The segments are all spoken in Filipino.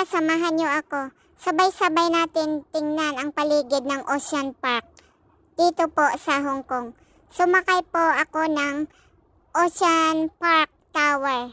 Samahan niyo ako. Sabay-sabay natin tingnan ang paligid ng Ocean Park dito po sa Hong Kong. Sumakay po ako ng Ocean Park Tower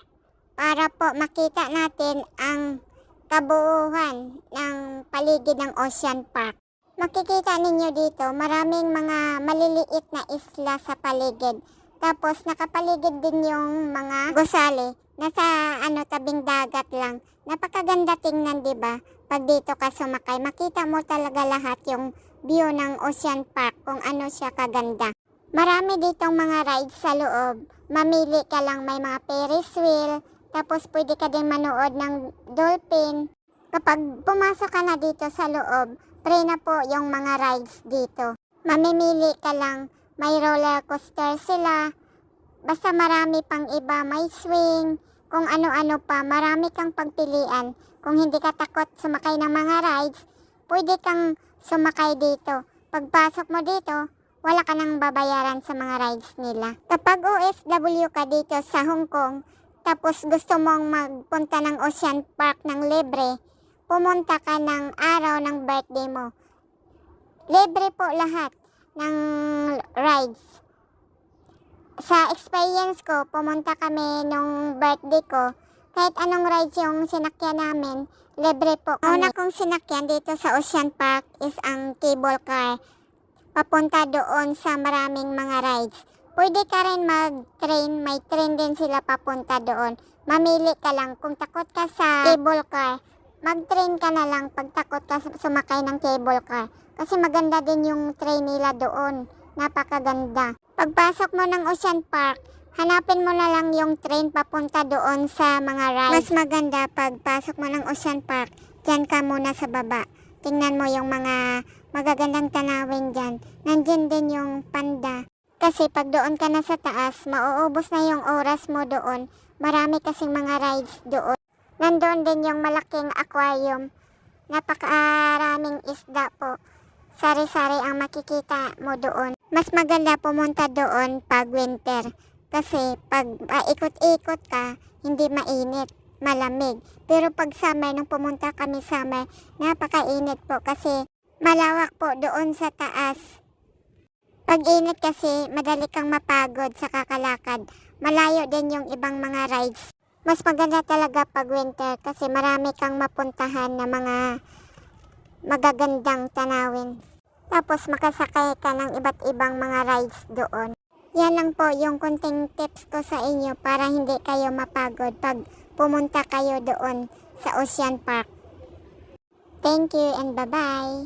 para po makita natin ang kabuuhan ng paligid ng Ocean Park. Makikita ninyo dito, maraming mga maliliit na isla sa paligid. Tapos nakapaligid din yung mga gusali. Nasa ano tabing dagat lang. Napakaganda tingnan, 'di ba? Pag dito ka sumakay, makita mo talaga lahat yung view ng Ocean Park kung ano siya kaganda. Marami ditong mga rides sa loob. Mamili ka lang may mga Ferris wheel, tapos pwede ka din manood ng dolphin. Kapag pumasok ka na dito sa loob, free na po yung mga rides dito. Mamimili ka lang, may roller coaster sila. Basta marami pang iba, may swing, kung ano-ano pa, marami kang pagpilian. Kung hindi ka takot sumakay ng mga rides, pwede kang sumakay dito. Pagpasok mo dito, wala ka nang babayaran sa mga rides nila. Kapag OFW ka dito sa Hong Kong, tapos gusto mong magpunta ng Ocean Park ng libre, pumunta ka ng araw ng birthday mo. Libre po lahat ng rides. Sa experience ko, pumunta kami nung birthday ko, kahit anong rides yung sinakyan namin, libre po kami. Una kong sinakyan dito sa Ocean Park is ang cable car. Papunta doon sa maraming mga rides. Pwede ka rin mag-train, may train din sila papunta doon. Mamili ka lang kung takot ka sa cable car. Mag-train ka na lang pag takot ka sumakay ng cable car. Kasi maganda din yung train nila doon. Napakaganda. Pagpasok mo ng Ocean Park, hanapin mo na lang yung train papunta doon sa mga rides. Mas maganda pagpasok mo ng Ocean Park, dyan ka muna sa baba. Tingnan mo yung mga magagandang tanawin dyan. Nandyan din yung panda. Kasi pag doon ka na sa taas, mauubos na yung oras mo doon. Marami kasing mga rides doon. Nandoon din yung malaking aquarium. Napakaraming isda po. Sari-sari ang makikita mo doon. Mas maganda pumunta doon pag winter. Kasi pag paikot-ikot ka, hindi mainit, malamig. Pero pag summer, nung pumunta kami summer, napakainit po kasi malawak po doon sa taas. Pag init kasi, madali kang mapagod sa kakalakad. Malayo din yung ibang mga rides. Mas maganda talaga pag winter kasi marami kang mapuntahan na mga magagandang tanawin. Tapos makasakay ka ng iba't ibang mga rides doon. Yan lang po yung kunting tips ko sa inyo para hindi kayo mapagod pag pumunta kayo doon sa Ocean Park. Thank you and bye-bye.